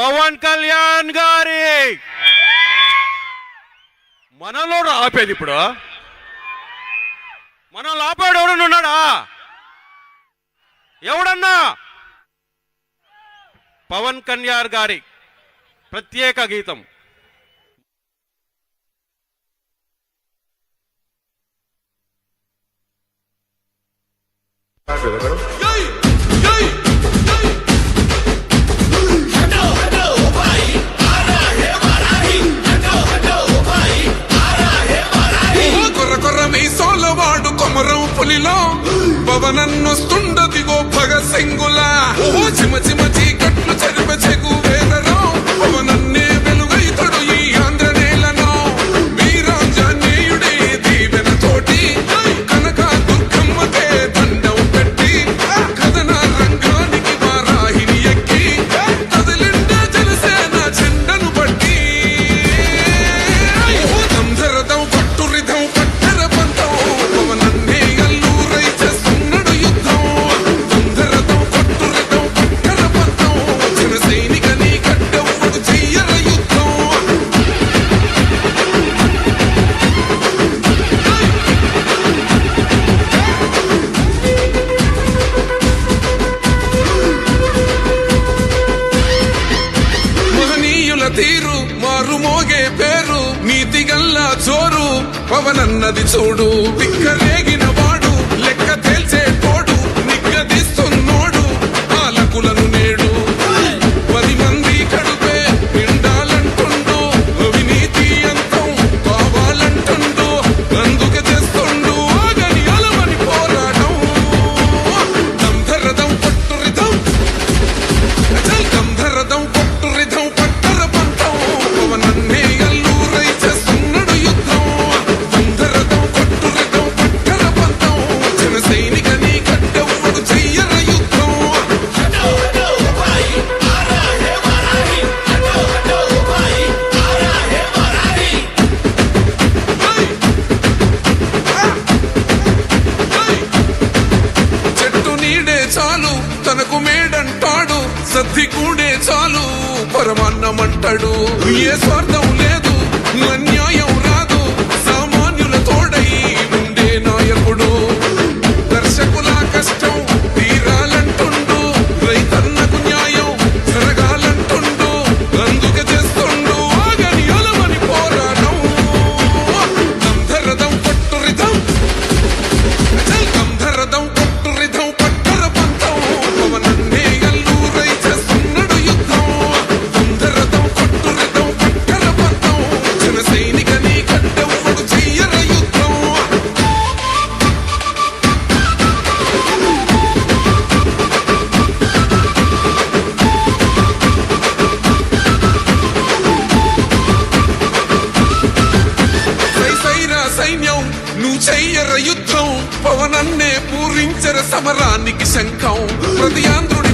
పవన్ కళ్యాణ్ గారి. మనలో ఆపేది ఇప్పుడు? మనల్ని ఆపాడు ఎవడన్నా ఉన్నాడా? ఎవడన్నా? పవన్ కళ్యాణ్ గారి ప్రత్యేక గీతం. Gracias, పులిలో పవనన్నొస్తుండదిగో భగ సింగులా. ఓ చిమ చిమ చీకట్లు చదివ చెగు వేదరం పవనం పవనన్నది చూడు బిక్కర సద్ది కూడే చాలు పరమాన్నమంటాడు. ఏ స్వార్థం లేదు అన్యాయం రాదు సామాన్యుల తోడై ఉండే నాయకుడు. నువ్వు చెయ్యర యుద్ధం పవనన్నే పూరించర సమరానికి శంఖం. ప్రతి ఆంధ్రుడి